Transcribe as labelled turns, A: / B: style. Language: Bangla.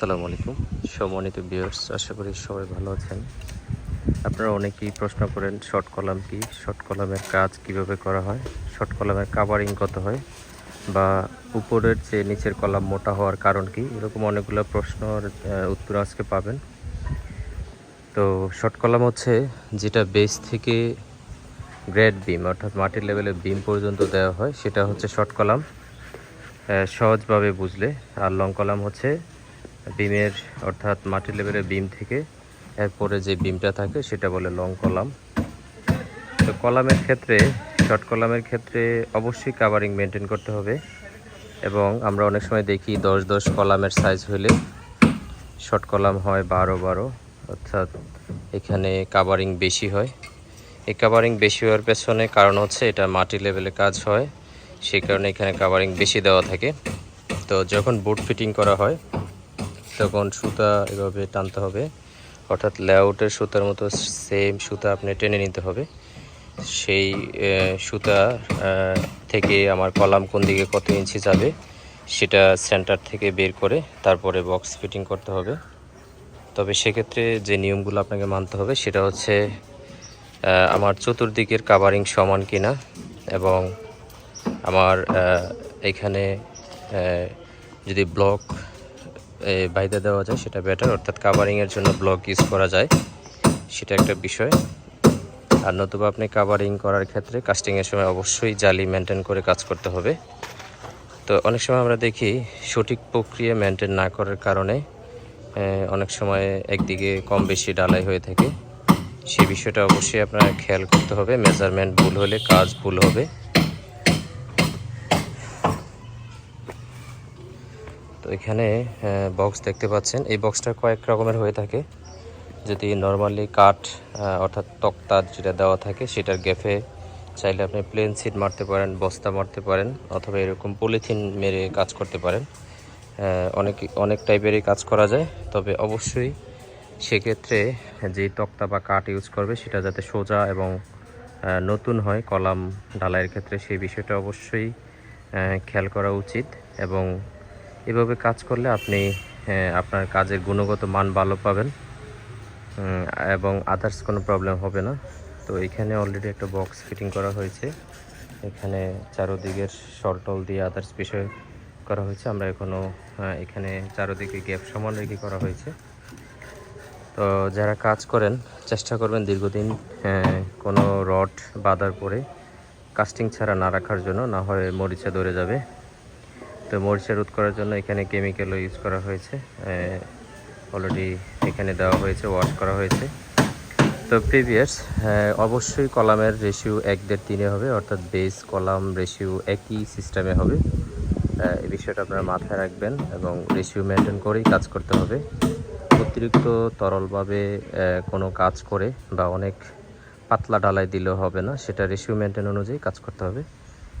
A: আসসালামু আলাইকুম। সম্মানিত বিয়ার্স আশা করি সবাই ভালো আছেন। আপনারা অনেকেই প্রশ্ন করেন শর্ট কলাম কি? শর্ট কলামের কাজ কীভাবে করা হয়? শর্ট কলামের কাভারিং কত হয়? বা উপরের চেয়ে নিচের কলাম মোটা হওয়ার কারণ কি? এরকম অনেকগুলো প্রশ্নর উত্তর আজকে পাবেন। তো শর্ট কলাম হচ্ছে যেটা বেস থেকে গ্রেড বিম অর্থাৎ মাটির লেভেলে বিম পর্যন্ত দেওয়া হয়, সেটা হচ্ছে শর্ট কলাম সহজভাবে বুঝলে। আর লং কলাম হচ্ছে বিমের, অর্থাৎ মাটির লেভেলের বিম থেকে এরপরে যে বিমটা থাকে সেটা বলে লং কলাম। তো কলামের ক্ষেত্রে, শর্ট কলামের ক্ষেত্রে অবশ্যই কাভারিং মেনটেন করতে হবে এবং আমরা অনেক সময় দেখি দশ দশ কলামের সাইজ হলে শর্ট কলাম হয় বারো বারো, অর্থাৎ এখানে কাভারিং বেশি হয়। এই কাভারিং বেশি হওয়ার পেছনে কারণ হচ্ছে এটা মাটি লেভেলে কাজ হয়, সেই কারণে এখানে কাভারিং বেশি দেওয়া থাকে। তো যখন বুট ফিটিং করা হয় তখন সুতা এভাবে টানতে হবে, অর্থাৎ লেআউটের সুতার মতো সেম সুতা আপনি টেনে নিতে হবে। সেই সুতা থেকে আমার কলাম কোন দিকে কত ইঞ্চি যাবে, সেটা সেন্টার থেকে বের করে তারপরে বক্স ফিটিং করতে হবে। তবে সেক্ষেত্রে যে নিয়মগুলো আপনাকে মানতে হবে, সেটা হচ্ছে আমার চতুর্দিকের কাভারিং সমান কিনা এবং আমার এখানে যদি ব্লক বাইদে দেওয়া যায়, সেটা বেটার অর্থাৎ কাভারিংয়ের জন্য ব্লক ইউজ করা যায়। সেটা একটা বিষয়। আর নতুবা আপনি কাভারিং করার ক্ষেত্রে কাস্টিংয়ের সময় অবশ্যই জালি মেনটেন করে কাজ করতে হবে। তো অনেক সময় আমরা দেখি, সঠিক প্রক্রিয়া মেনটেন না করার কারণে অনেক সময় একদিকে কম বেশি ডালাই হয়ে থাকে। সেই বিষয়টা অবশ্যই আপনার খেয়াল করতে হবে। মেজারমেন্ট ভুল হলে কাজ ভুল হবে। এখানে বক্স দেখতে পাচ্ছেন। এই বক্সটা কয়েক রকমের হয়ে থাকে। যদি নর্মালি কাঠ অর্থাৎ তক্তার যেটা দেওয়া থাকে, সেটার গ্যাফে চাইলে আপনি প্লেন সিট মারতে পারেন, বস্তা মারতে পারেন, অথবা এরকম পলিথিন মেরে কাজ করতে পারেন। অনেক অনেক টাইপেরই কাজ করা যায়। তবে অবশ্যই সেক্ষেত্রে যে তক্তা বা কাঠ ইউজ করবে, সেটা যাতে সোজা এবং নতুন হয় কলাম ঢালাইয়ের ক্ষেত্রে, সেই বিষয়টা অবশ্যই খেয়াল করা উচিত। এবং এভাবে কাজ করলে আপনি আপনার কাজের গুণগত মান ভালো পাবেন এবং আদার্স কোনো প্রবলেম হবে না। তো এখানে অলরেডি একটা বক্স ফিটিং করা হয়েছে। এখানে চারোদিকের সলটল দিয়ে আদার্স বিষয় করা হয়েছে। আমরা এখনও এখানে চারোদিকে গ্যাপ সমান রেখে করা হয়েছে। তো যারা কাজ করেন, চেষ্টা করবেন দীর্ঘদিন কোনো রড বাঁধার পরে কাস্টিং ছাড়া না রাখার জন্য, না হয় মরিচা ধরে যাবে। তো মরিচা রোধ করার জন্য এখানে কেমিক্যালও ইউজ করা হয়েছে। অলরেডি এখানে দেওয়া হয়েছে ওয়াশ করা হয়েছে। তো প্রিভিয়াস অবশ্যই কলামের রেশিও এক দেড় তিনে হবে, অর্থাৎ বেস কলাম রেশিও একই সিস্টেমে হবে। এই বিষয়টা আপনারা মাথায় রাখবেন এবং রেশিও মেনটেন করেই কাজ করতে হবে। অতিরিক্ত তরলভাবে কোনো কাজ করে বা অনেক পাতলা ডালাই দিলেও হবে না, সেটা রেশিও মেনটেন অনুযায়ী কাজ করতে হবে।